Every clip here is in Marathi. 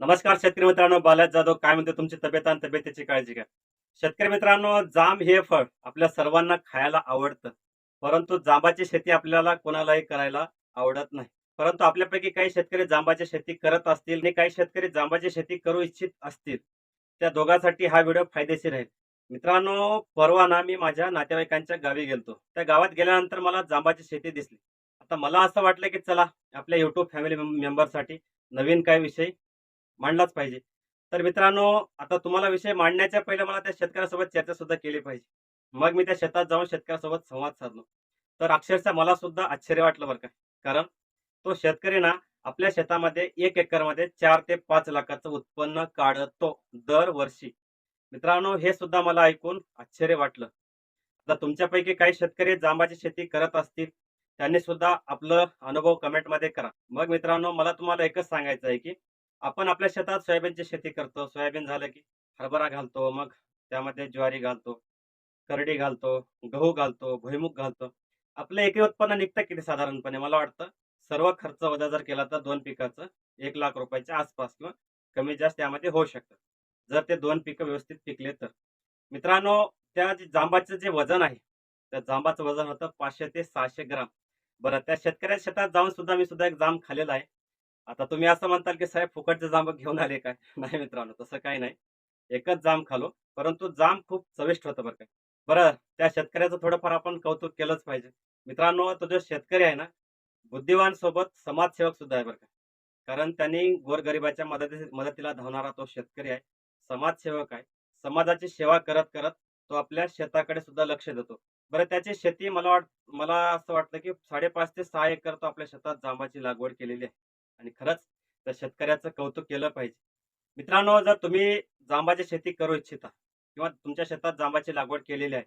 नमस्कार शेतकरी मित्रांनो बालाज जाधव काय म्हणते तुमची तब्येत आणि तब्येतीची काळजी घ्या. शेतकरी मित्रांनो जांब हे फळ आपल्या सर्वांना खायला आवडतं परंतु जांबाची शेती आपल्याला कोणालाही करायला आवडत नाही. परंतु आपल्यापैकी काही शेतकरी जांबाची शेती करत असतील आणि काही शेतकरी जांबाची शेती करू इच्छित असतील त्या दोघांसाठी हा व्हिडिओ फायदेशीर आहे. मित्रांनो परवा ना मी माझ्या नातेवाईकांच्या गावी गेलतो. त्या गावात गेल्यानंतर मला जांबाची शेती दिसली. आता मला असं वाटलं की चला आपल्या युट्यूब फॅमिली मेंबरसाठी नवीन काय विषय मांडलाच पाहिजे. तर मित्रांनो आता तुम्हाला विषय मांडण्याच्या पहिले मला त्या शेतकऱ्यासोबत चर्चा सुद्धा केली पाहिजे. मग मी त्या शेतात जाऊन शेतकऱ्यासोबत संवाद साधलो. तर अक्षरशः मला सुद्धा आश्चर्य वाटलं बरं का. कारण तो शेतकरी ना आपल्या शेतामध्ये एक एकरमध्ये चार ते पाच लाखाचं उत्पन्न काढतो दरवर्षी. मित्रांनो हे सुद्धा मला ऐकून आश्चर्य वाटलं. आता तुमच्यापैकी काही शेतकरी जांबाची शेती करत असतील त्यांनी सुद्धा आपलं अनुभव कमेंटमध्ये करा. मग मित्रांनो मला तुम्हाला एकच सांगायचं आहे की आपण आपल्या शेतात सोयाबीनची शेती करतो. सोयाबीन झालं की हरभरा घालतो मग त्यामध्ये ज्वारी घालतो करडी घालतो गहू घालतो भुईमुग घालतो. आपलं एकरी उत्पन्न निघतं किती साधारणपणे? मला वाटतं सर्व खर्च वजा जर केला तर दोन पिकाचं एक लाख रुपयाच्या आसपास किंवा कमी जास्त त्यामध्ये होऊ शकतं. जर ते दोन पिकं व्यवस्थित पिकले तर. मित्रांनो त्या जे जांबाचं जे वजन आहे त्या जांबाचं वजन होतं पाचशे ते सहाशे ग्राम. बरं त्या शेतकऱ्या शेतात जाऊन सुद्धा मी सुद्धा एक जांब खालेला आहे. आता तुम्ही असं म्हणताल की साहेब फुकटचे जांब घेऊन आले काय? नाही मित्रांनो तसं काही नाही. एकच जाम खालो परंतु जाम खूप चविष्ट होतं बरं काय बरं त्या शेतकऱ्याचं थोडंफार आपण कौतुक केलंच पाहिजे. मित्रांनो तो जो शेतकरी आहे ना बुद्धिवान सोबत समाजसेवक सुद्धा आहे बरं का. कारण त्यांनी गोरगरिबाच्या मदती मदतीला धावणारा तो शेतकरी आहे. समाजसेवक आहे. समाजाची सेवा करत करत तो आपल्या शेताकडे सुद्धा लक्ष देतो. बरं त्याची शेती मला वाट मला असं वाटतं की साडेपाच ते सहा एकर तो आपल्या शेतात जांबाची लागवड केलेली आहे. आणि खरंच त्या शेतकऱ्याचं कौतुक केलं पाहिजे. मित्रांनो जर तुम्ही जांबाची शेती करू इच्छिता किंवा तुमच्या शेतात जांबाची लागवड केलेली आहे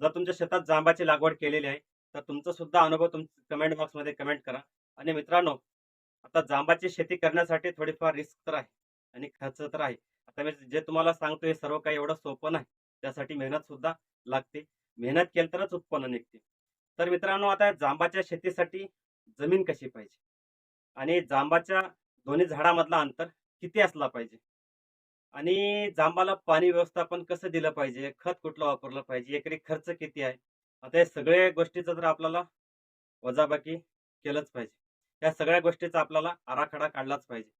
जर तुमच्या शेतात जांबाची लागवड केलेली आहे तर तुमचा सुद्धा अनुभव तुम कमेंट बॉक्समध्ये कमेंट करा. आणि मित्रांनो आता जांबाची शेती करण्यासाठी थोडीफार रिस्क तर आहे आणि खर्च तर आहे. आता मी जे तुम्हाला सांगतो हे सर्व काही एवढं सोपं नाही. त्यासाठी मेहनत सुद्धा लागते. मेहनत केली तरच उत्पन्न निघते. तर मित्रांनो आता जांबाच्या शेतीसाठी जमीन कशी पाहिजे? आणि जांबाच्या दोन्ही झाडामधला अंतर किती असला पाहिजे? आणि जांबाला पाणी व्यवस्थापन कसं दिलं पाहिजे? खत कुठलं वापरलं पाहिजे? एकरी खर्च किती आहे? आता या सगळ्या गोष्टीचं जर आपल्याला वजाबाकी केलंच पाहिजे. या सगळ्या गोष्टीचा आपल्याला आराखडा काढलाच पाहिजे.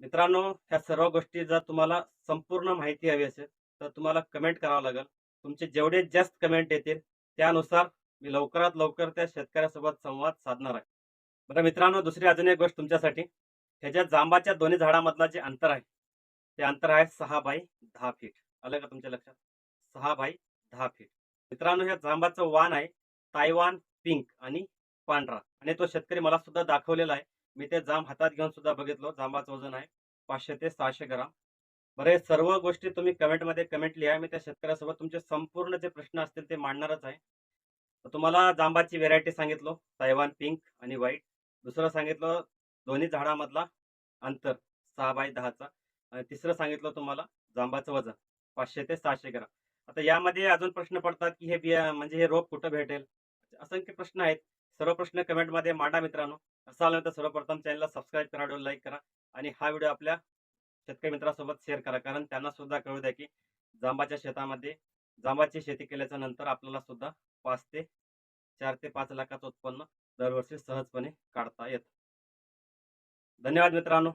मित्रांनो ह्या सर्व गोष्टी जर तुम्हाला संपूर्ण माहिती हवी असेल तर तुम्हाला कमेंट करावं लागेल. तुमचे जेवढे जास्त कमेंट येतील त्यानुसार मी लवकरात लवकर त्या शेतकऱ्यासोबत संवाद साधणार आहे. बरं मित्रांनो दुसरी अजून एक गोष्ट तुमच्यासाठी. ह्याच्या जांबाच्या दोन्ही झाडामधला जे अंतर आहे ते अंतर आहे सहा बाय दहा फीट आलं का तुमच्या लक्षात? सहा बाय दहा फीट मित्रांनो ह्या जांबाचं वाण आहे तायवान पिंक आणि पांढरा. आणि तो शेतकरी मला सुद्धा दाखवलेला आहे. मी ते जांब हातात घेऊन सुद्धा बघितलो. जांबाचं वजन आहे पाचशे ते सहाशे ग्राम. बरं हे सर्व गोष्टी तुम्ही कमेंटमध्ये कमेंट लिहा. मी त्या शेतकऱ्यासोबत तुमचे संपूर्ण जे प्रश्न असतील ते मांडणारच आहे. तुम्हाला जांबाची व्हेरायटी सांगितलो. तायवान पिंक आणि व्हाईट दुसरं सांगितलं दोन्ही झाडामधला अंतर सहा बाय दहाचा. आणि तिसरं सांगितलं तुम्हाला जांबाचं वजन पाचशे ते सहाशे ग्राम. आता यामध्ये अजून प्रश्न पडतात की हे बिया म्हणजे हे रोप कुठं भेटेल? असंख्य प्रश्न आहेत. सर्व प्रश्न कमेंटमध्ये मांडा मित्रांनो. असं तर सर्वप्रथम चॅनलला सबस्क्राईब करा व्हिडिओ लाईक करा आणि हा व्हिडिओ आपल्या शेतकरी मित्रासोबत शेअर करा. कारण त्यांना सुद्धा कळू द्या की जांबाच्या शेतामध्ये जांबाची शेती केल्याच्यानंतर आपल्याला सुद्धा पाच ते चार ते पाच लाखाचं उत्पन्न दरवर्षी सहजपणे काढता येतं. धन्यवाद मित्रांनो.